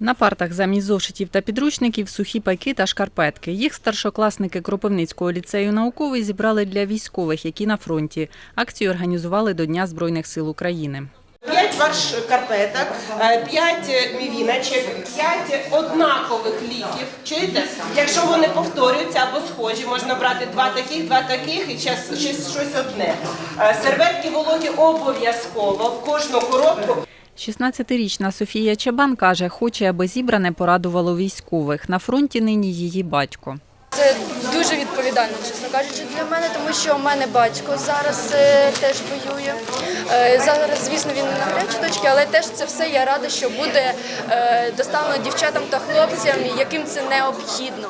На партах замість зошитів та підручників сухі пайки та шкарпетки. Їх старшокласники Кропивницького ліцею науковий зібрали для військових, які на фронті. Акцію організували до Дня Збройних сил України. П'ять ваш карпеток, е, п'ять мівіночок, п'ять однакових ліків. Чуєте? Якщо вони повторюються або схожі, можна брати два таких, два таких і щось, щось одне. Е, Серветки вологі обов'язково в кожну коробку. 16-річна Софія Чабан каже, хоче, аби зібране порадувало військових. На фронті нині її батько. Це дуже відповідально, чесно кажучи, для мене, тому що у мене батько зараз е, теж воює. Е, зараз, звісно, він не на гарячій точці, але теж це все я рада, що буде е, доставлено дівчатам та хлопцям, яким це необхідно.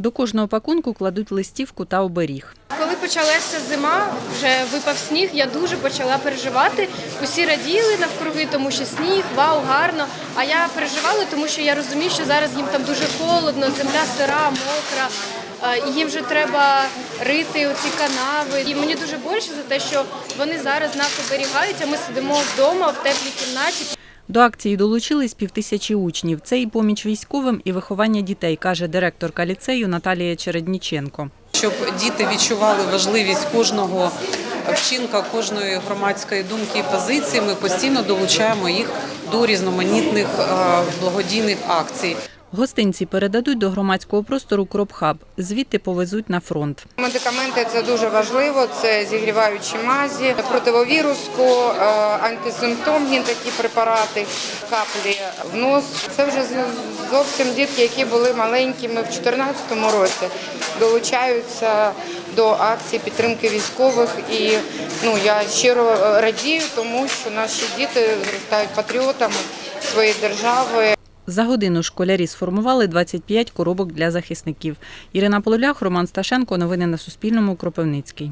До кожного пакунку кладуть листівку та оберіг. Коли почалася зима, вже випав сніг, я дуже почала переживати. Усі раділи навкруги, тому що сніг, вау, гарно. А я переживала, тому що я розумію, що зараз їм там дуже холодно, земля сира, мокра. І їм вже треба рити оці канави. І мені дуже боляче за те, що вони зараз нас оберігають, а ми сидимо вдома в теплій кімнаті. До акції долучились півтисячі учнів. Це і поміч військовим, і виховання дітей, каже директорка ліцею Наталія Чередніченко. щоб діти відчували важливість кожного вчинка, кожної громадської думки і позиції. Ми постійно долучаємо їх до різноманітних е, благодійних акцій. Гостинці передадуть до громадського простору Кропхаб. Звідти повезуть на фронт. Медикаменти це дуже важливо. Це зігріваючі мазі, противовіруску, е, антисимптомні такі препарати, каплі в нос. Це вже зовсім дітки, які були маленькими в 2014 році, долучаються до акції підтримки військових. І ну я щиро радію, тому що наші діти зростають патріотами своєї держави. За годину школярі сформували 25 коробок для захисників. Ірина Полулях, Роман Сташенко. Новини на Суспільному. Кропивницький.